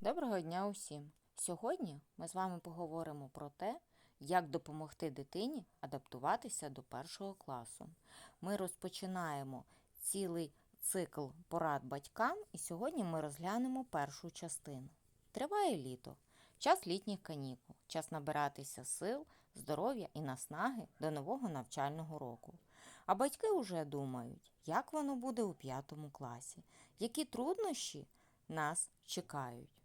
Доброго дня усім! Сьогодні ми з вами поговоримо про те, як допомогти дитині адаптуватися до першого класу. Ми розпочинаємо цілий цикл порад батькам, і сьогодні ми розглянемо першу частину. Триває літо, час літніх канікул, час набиратися сил, здоров'я і наснаги до нового навчального року. А батьки вже думають, як воно буде у п'ятому класі, які труднощі нас чекають.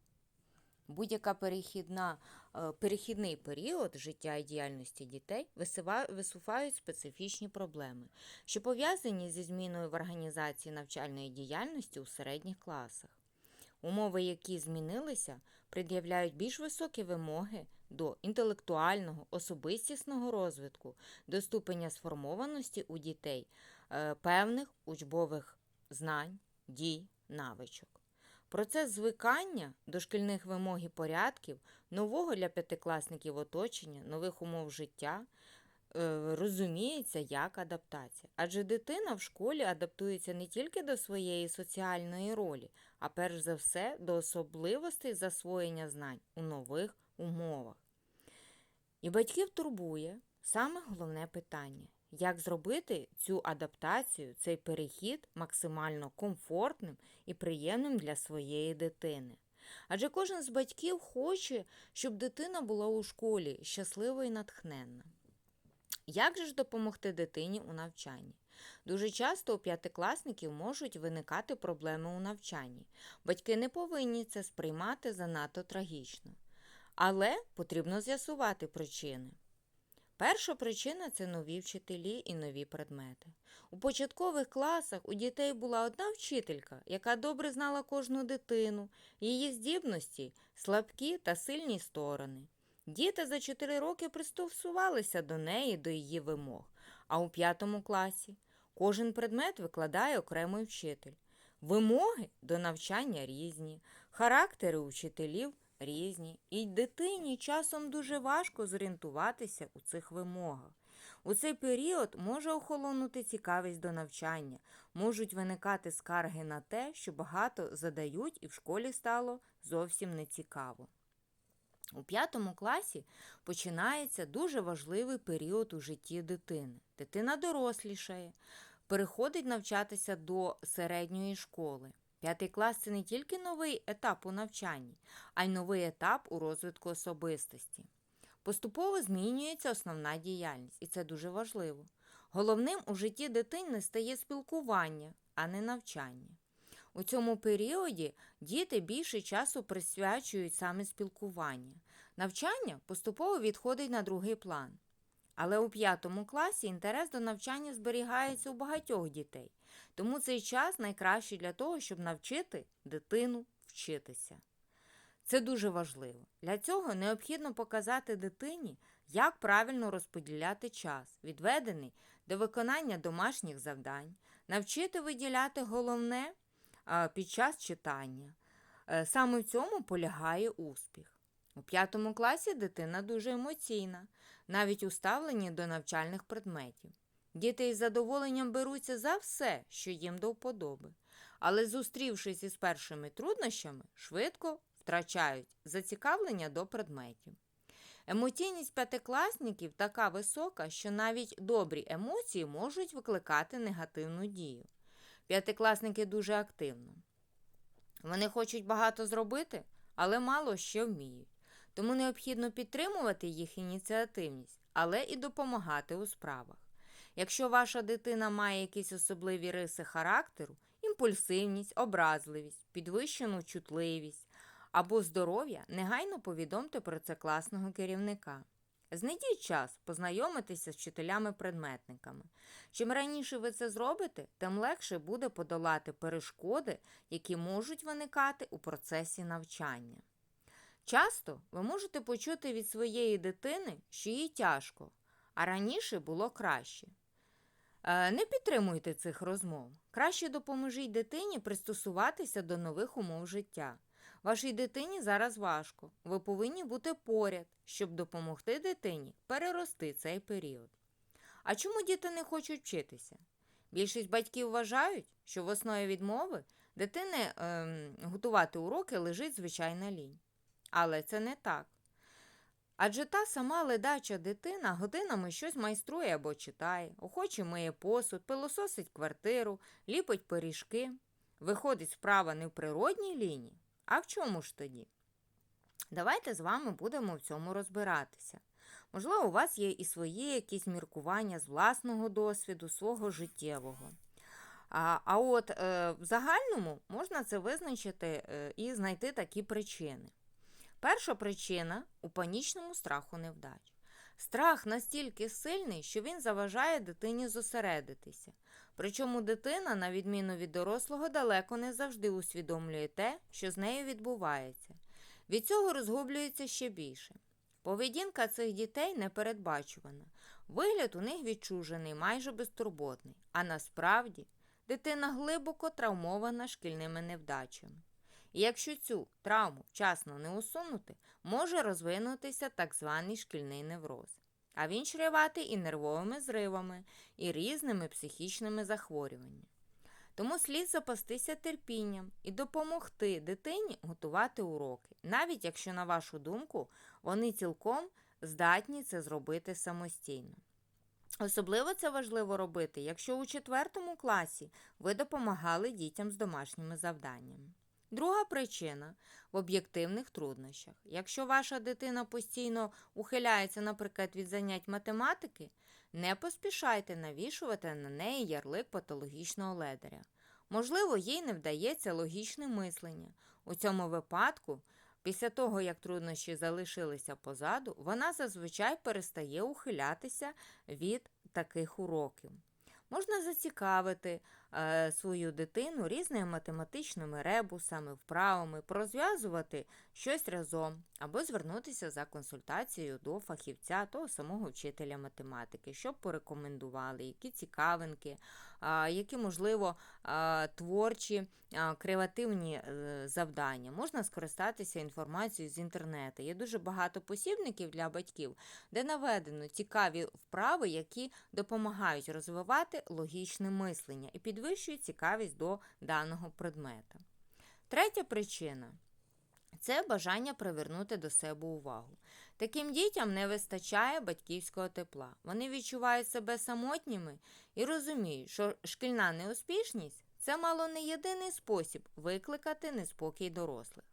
Будь-яка перехідна, е, перехідний період життя і діяльності дітей висувають специфічні проблеми, що пов'язані зі зміною в організації навчальної діяльності у середніх класах. Умови, які змінилися, пред'являють більш високі вимоги до інтелектуального, особистісного розвитку, до ступеня сформованості у дітей е, певних учбових знань, дій, навичок. Процес звикання до шкільних вимог і порядків, нового для п'ятикласників оточення, нових умов життя е, розуміється як адаптація. Адже дитина в школі адаптується не тільки до своєї соціальної ролі, а перш за все до особливостей засвоєння знань у нових умовах. І батьків турбує саме головне питання. Як зробити цю адаптацію, цей перехід максимально комфортним і приємним для своєї дитини? Адже кожен з батьків хоче, щоб дитина була у школі щаслива і натхненна. Як же ж допомогти дитині у навчанні? Дуже часто у п'ятикласників можуть виникати проблеми у навчанні. Батьки не повинні це сприймати занадто трагічно. Але потрібно з'ясувати причини. Перша причина це нові вчителі і нові предмети. У початкових класах у дітей була одна вчителька, яка добре знала кожну дитину, її здібності, слабкі та сильні сторони. Діти за 4 роки пристосувалися до неї, до її вимог. А у п'ятому класі кожен предмет викладає окремий вчитель. Вимоги до навчання різні, характери у вчителів різні, і дитині часом дуже важко зорієнтуватися у цих вимогах. У цей період може охолонути цікавість до навчання, можуть виникати скарги на те, що багато задають і в школі стало зовсім нецікаво. У п'ятому класі починається дуже важливий період у житті дитини. Дитина дорослішає, переходить навчатися до середньої школи. П'ятий клас це не тільки новий етап у навчанні, а й новий етап у розвитку особистості. Поступово змінюється основна діяльність, і це дуже важливо. Головним у житті дитини стає спілкування, а не навчання. У цьому періоді діти більше часу присвячують саме спілкуванню. Навчання поступово відходить на другий план. Але у п'ятому класі інтерес до навчання зберігається у багатьох дітей, тому цей час найкращий для того, щоб навчити дитину вчитися. Це дуже важливо. Для цього необхідно показати дитині, як правильно розподіляти час, відведений до виконання домашніх завдань, навчити виділяти головне під час читання. Е, Саме в цьому полягає успіх. У п'ятому класі дитина дуже емоційна, навіть у ставленні до навчальних предметів. Діти із задоволенням беруться за все, що їм до вподоби, але, зустрівшись із першими труднощами, швидко втрачають зацікавлення до предметів. Емоційність п'ятикласників така висока, що навіть добрі емоції можуть викликати негативну дію. П'ятикласники дуже активно. Вони хочуть багато зробити, але мало що вміють. Тому необхідно підтримувати їх ініціативність, але і допомагати у справах. Якщо ваша дитина має якісь особливі риси характеру, імпульсивність, образливість, підвищену чутливість або здоров'я, негайно повідомте про це класного керівника. Знайдіть час познайомитися з вчителями-предметниками. Чим раніше ви це зробите, тим легше буде подолати перешкоди, які можуть виникати у процесі навчання. Часто ви можете почути від своєї дитини, що їй тяжко, а раніше було краще. Е, Не підтримуйте цих розмов. Краще допоможіть дитині пристосуватися до нових умов життя. Вашій дитині зараз важко. Ви повинні бути поряд, щоб допомогти дитині перерости цей період. А чому діти не хочуть вчитися? Більшість батьків вважають, що в основі відмови дитини ем, готувати уроки лежить звичайна лінь. Але це не так. Адже та сама ледача дитина годинами щось майструє або читає, охоче миє посуд, пилососить квартиру, ліпить пиріжки. Виходить справа не в природній лінії, а в чому ж тоді? Давайте з вами будемо в цьому розбиратися. Можливо, у вас є і свої якісь міркування з власного досвіду, свого життєвого. А, а от е, в загальному можна це визначити е, і знайти такі причини. Перша причина у панічному страху невдач. Страх настільки сильний, що він заважає дитині зосередитися. Причому дитина, на відміну від дорослого, далеко не завжди усвідомлює те, що з нею відбувається. Від цього розгублюється ще більше. Поведінка цих дітей непередбачувана. Вигляд у них відчужений, майже безтурботний, а насправді дитина глибоко травмована шкільними невдачами. І якщо цю травму вчасно не усунути, може розвинутися так званий шкільний невроз. А він чреватий і нервовими зривами, і різними психічними захворюваннями. Тому слід запастися терпінням і допомогти дитині готувати уроки, навіть якщо, на вашу думку, вони цілком здатні це зробити самостійно. Особливо це важливо робити, якщо у четвертому класі ви допомагали дітям з домашніми завданнями. Друга причина в об'єктивних труднощах. Якщо ваша дитина постійно ухиляється, наприклад, від занять математики, не поспішайте навішувати на неї ярлик патологічного ледаря. Можливо, їй не вдається логічне мислення. У цьому випадку, після того, як труднощі залишилися позаду, вона зазвичай перестає ухилятися від таких уроків. Можна зацікавити свою дитину різними математичними ребусами, вправами, порозв'язувати щось разом або звернутися за консультацією до фахівця того самого вчителя математики, щоб порекомендували, які цікавинки, е, які, можливо, е, творчі, е, креативні е, завдання. Можна скористатися інформацією з інтернету. Є дуже багато посібників для батьків, де наведено цікаві вправи, які допомагають розвивати логічне мислення і підвищують цікавість до даного предмета. Третя причина це бажання привернути до себе увагу. Таким дітям не вистачає батьківського тепла. Вони відчувають себе самотніми і розуміють, що шкільна неуспішність це мало не єдиний спосіб викликати неспокій дорослих.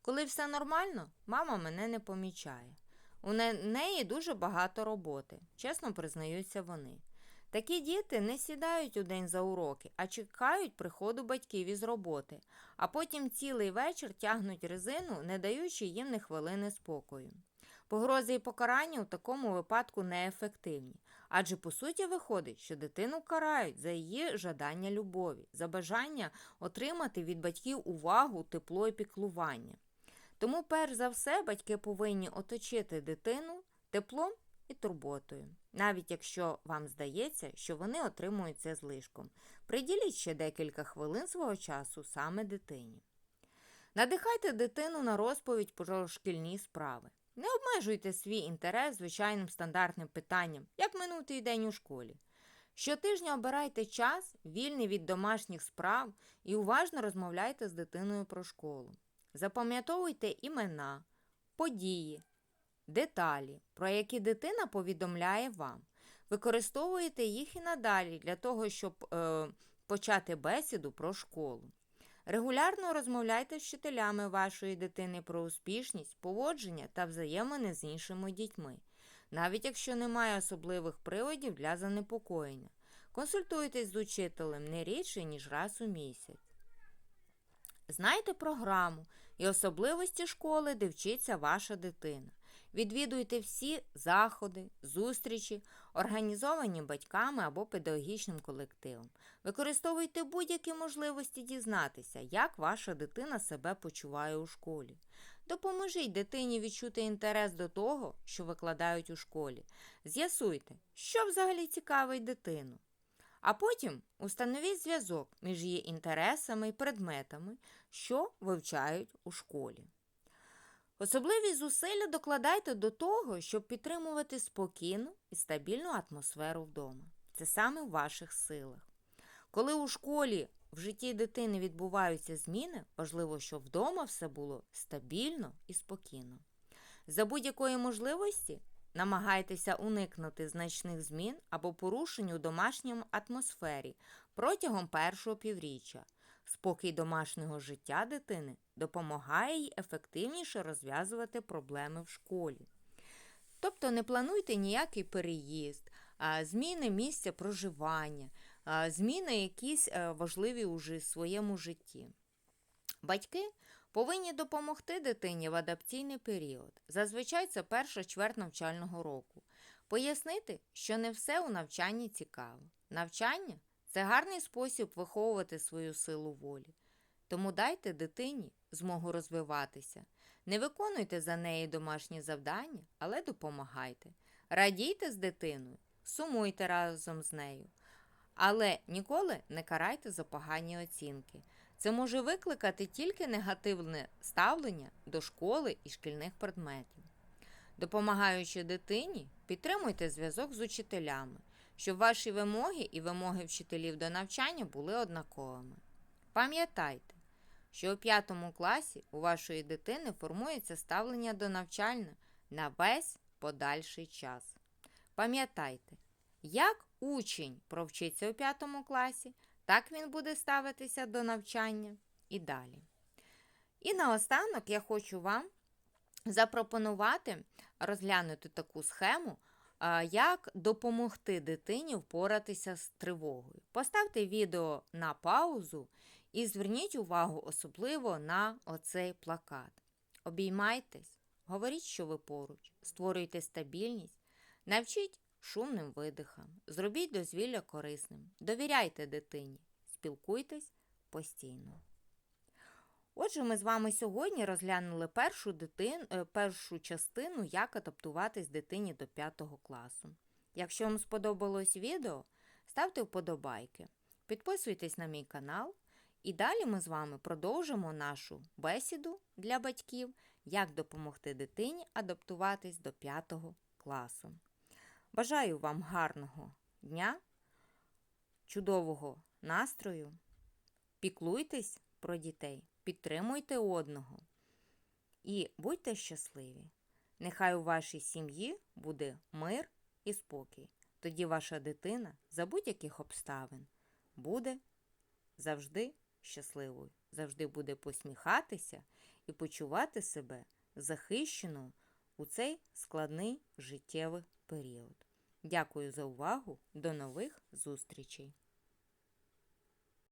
Коли все нормально, мама мене не помічає. У неї дуже багато роботи, чесно признаються вони. Такі діти не сідають у день за уроки, а чекають приходу батьків із роботи, а потім цілий вечір тягнуть резину, не даючи їм ні хвилини спокою. Погрози і покарання у такому випадку неефективні, адже по суті виходить, що дитину карають за її жадання любові, за бажання отримати від батьків увагу, тепло і піклування. Тому, перш за все, батьки повинні оточити дитину теплом і турботою, навіть якщо вам здається, що вони отримують це злишком. Приділіть ще декілька хвилин свого часу саме дитині. Надихайте дитину на розповідь про шкільні справи. Не обмежуйте свій інтерес звичайним стандартним питанням, як минутий день у школі. Щотижня обирайте час, вільний від домашніх справ, і уважно розмовляйте з дитиною про школу. Запам'ятовуйте імена, події, деталі, про які дитина повідомляє вам. Використовуєте їх і надалі для того, щоб е, почати бесіду про школу. Регулярно розмовляйте з вчителями вашої дитини про успішність, поводження та взаємини з іншими дітьми, навіть якщо немає особливих приводів для занепокоєння. Консультуйтесь з учителем не рідше, ніж раз у місяць. Знайте програму і особливості школи, де вчиться ваша дитина. Відвідуйте всі заходи, зустрічі, організовані батьками або педагогічним колективом. Використовуйте будь-які можливості дізнатися, як ваша дитина себе почуває у школі. Допоможіть дитині відчути інтерес до того, що викладають у школі. З'ясуйте, що взагалі цікавить дитину. А потім установіть зв'язок між її інтересами і предметами, що вивчають у школі. Особливі зусилля докладайте до того, щоб підтримувати спокійну і стабільну атмосферу вдома. Це саме в ваших силах. Коли у школі в житті дитини відбуваються зміни, важливо, щоб вдома все було стабільно і спокійно. За будь-якої можливості намагайтеся уникнути значних змін або порушень у домашньому атмосфері протягом першого півріччя. Спокій домашнього життя дитини допомагає їй ефективніше розв'язувати проблеми в школі. Тобто не плануйте ніякий переїзд, зміни місця проживання, зміни якісь е, важливі у своєму житті. Батьки повинні допомогти дитині в адаптаційний період. Зазвичай це перша чверть навчального року. Пояснити, що не все у навчанні цікаво. Навчання це гарний спосіб виховувати свою силу волі. Тому дайте дитині змогу розвиватися. Не виконуйте за неї домашні завдання, але допомагайте. Радійте з дитиною, сумуйте разом з нею. Але ніколи не карайте за погані оцінки. Це може викликати тільки негативне ставлення до школи і шкільних предметів. Допомагаючи дитині, підтримуйте зв'язок з учителями, щоб ваші вимоги і вимоги вчителів до навчання були однаковими. Пам'ятайте, що у п'ятому класі у вашої дитини формується ставлення до навчання на весь подальший час. Пам'ятайте, як учень провчиться у п'ятому класі, так він буде ставитися до навчання і далі. І наостанок я хочу вам запропонувати розглянути таку схему, як допомогти дитині впоратися з тривогою. Поставте відео на паузу і зверніть увагу особливо на оцей плакат. Обіймайтесь, говоріть, що ви поруч, створюйте стабільність, навчіть шумним видихам, зробіть дозвілля корисним, довіряйте дитині, спілкуйтесь постійно. Отже, ми з вами сьогодні розглянули першу, дитин, е, першу частину, як адаптуватись дитині до 5 класу. Якщо вам сподобалось відео, ставте вподобайки, підписуйтесь на мій канал, і далі ми з вами продовжимо нашу бесіду для батьків, як допомогти дитині адаптуватись до 5 класу. Бажаю вам гарного дня, чудового настрою, піклуйтесь про дітей, підтримуйте одного і будьте щасливі. Нехай у вашій сім'ї буде мир і спокій. Тоді ваша дитина за будь-яких обставин буде завжди щасливою, завжди буде посміхатися і почувати себе захищеною у цей складний життєвий період. Дякую за увагу. До нових зустрічей!